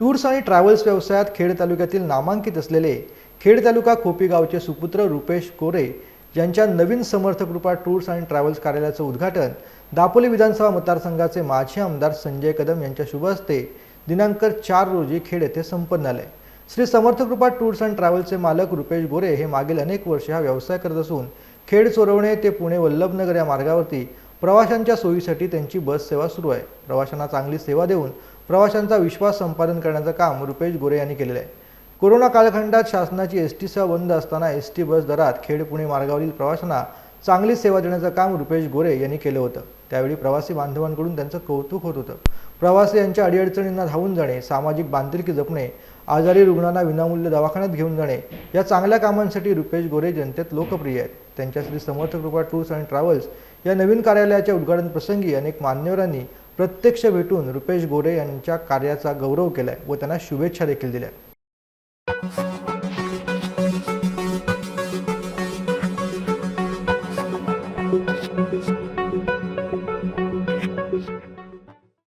Tours आणि travels व्यवसायात खेड तालुक्यातील नामांकित असलेले खेड तालुका खोपीगावचे सुपुत्र रुपेश कोरे यांच्या नवीन समर्थकृपा टूर्स आणि ट्रॅव्हल्स कार्यालयाचं उद्घाटन दापोली विधानसभा मतदारसंघाचे माजी आमदार संजय कदम यांच्या शुभ हस्ते दिनांक चार रोजी खेड येथे संपन्न आले श्री समर्थकृपा टूर्स अँड ट्रॅव्हल्सचे मालक रुपेश गोरे हे मागील अनेक वर्षे हा व्यवसाय करत असून खेड चोरवणे ते पुणे वल्लभनगर या मार्गावरती प्रवाशांच्या सोयीसाठी त्यांची बस सेवा सुरू आहे. प्रवाशांना चांगली सेवा देऊन प्रवाशांचा विश्वास संपादन करण्याचं काम रुपेश गोरे यांनी केलेलं आहे. कोरोना कालखंडात शासनाची एस टी सेवा बंद असताना एस टी बस दरात खेड पुणे मार्गावरील प्रवाशांना चांगली सेवा देण्याचं काम रुपेश गोरे यांनी केलं होतं. त्यावेळी प्रवासी बांधवांकडून त्यांचं कौतुक होत होतं. प्रवासी यांच्या अडीअडचणींना धावून जाणे सामाजिक बांधिलकी जपणे आजारी रुग्णांना विनामूल्य दवाखान्यात घेऊन जाणे या चांगल्या कामांसाठी रुपेश गोरे जनतेत लोकप्रिय आहेत. त्यांच्या श्री समर्थ कृपा टूर्स अँड ट्रॅव्हल्स या नवीन कार्यालयाच्या उद्घाटन प्रसंगी अनेक मान्यवरांनी प्रत्यक्ष भेटून रुपेश गोरे यांच्या कार्याचा गौरव केलाय व त्यांना शुभेच्छा देखील दिल्या.